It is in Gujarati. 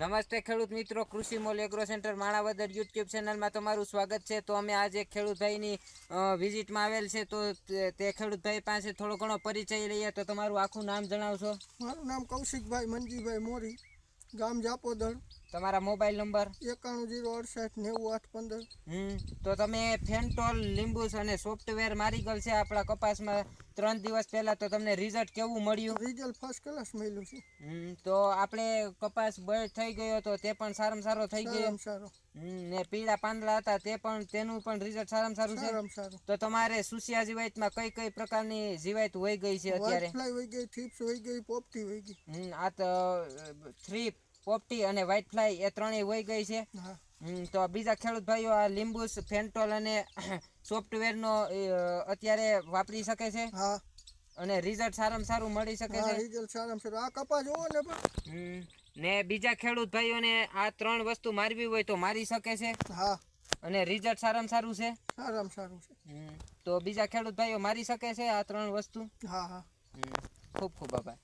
નમસ્તે ખેડૂત મિત્રો, કૃષિ mall agro centre Manavadar YouTube ચેનલમાં તમારું સ્વાગત છે. તો અમે આજે ખેડૂતભાઈની વિઝિટમાં આવેલ છે. તો તે- ખેડૂતભાઈ પાસે થોડો ઘણો પરિચય લઈએ તો તમારું આખું નામ જણાવશો? મારું નામ કૌશિકભાઈ મનજીભાઈ મોરી, ગામ જાપોદળ. તમારા મોબાઈલ નંબર? એકાણું જીરો અડસઠ નેવું આઠ પંદર. હમ તો તમે ફેન્ટોલ લીંબુસ અને સોફ્ટવેર મારી ગયેલ છે આપણા કપાસમાં ત્રણ દિવસ પહેલા તો તમને રિઝલ્ટ કેવું મળ્યું? રિઝલ્ટ ફર્સ્ટ ક્લાસ મળ્યું છે. હમ, તો આપણે કપાસ બળ થઈ ગયો તો તે પણ સારામાં સારો થઈ ગયો. સારો. હમ, ને પીળા પાંદડા હતા તે પણ તેનું પણ રિઝલ્ટ સારામાં સારું છે. તો તમારે સુસિયા જીવાતમાં કઈ કઈ પ્રકારની જીવાત હોય ગઈ છે અત્યારે? હોય ગઈ થ્રીપ્સ હોય ગઈ પોપટી હોય ગઈ. હમ, આ તો થ્રી પોપટી અને વ્હાઇટ ફ્લાય એ ત્રણેય વહી ગઈ છે. તો બીજા ખેડૂત ભાઈઓ આ લીંબુસ ફેન્ટોલ અને સોફ્ટવેરનો અત્યારે વાપરી શકે છે? અને રિઝલ્ટ સારામાં સારું મળી શકે છે? રિઝલ્ટ સારામાં સારું. આ કપા જોવો ને પણ. ને બીજા ખેડૂત ભાઈઓને આ ત્રણ વસ્તુ મારવી હોય તો મારી શકે છે? હા. અને રિઝલ્ટ સારામાં સારું છે? સારામાં સારું છે. તો બીજા ખેડૂત ભાઈઓ મારી શકે છે આ ત્રણ વસ્તુ? હા હા. ખૂબ ખૂબ આભાર.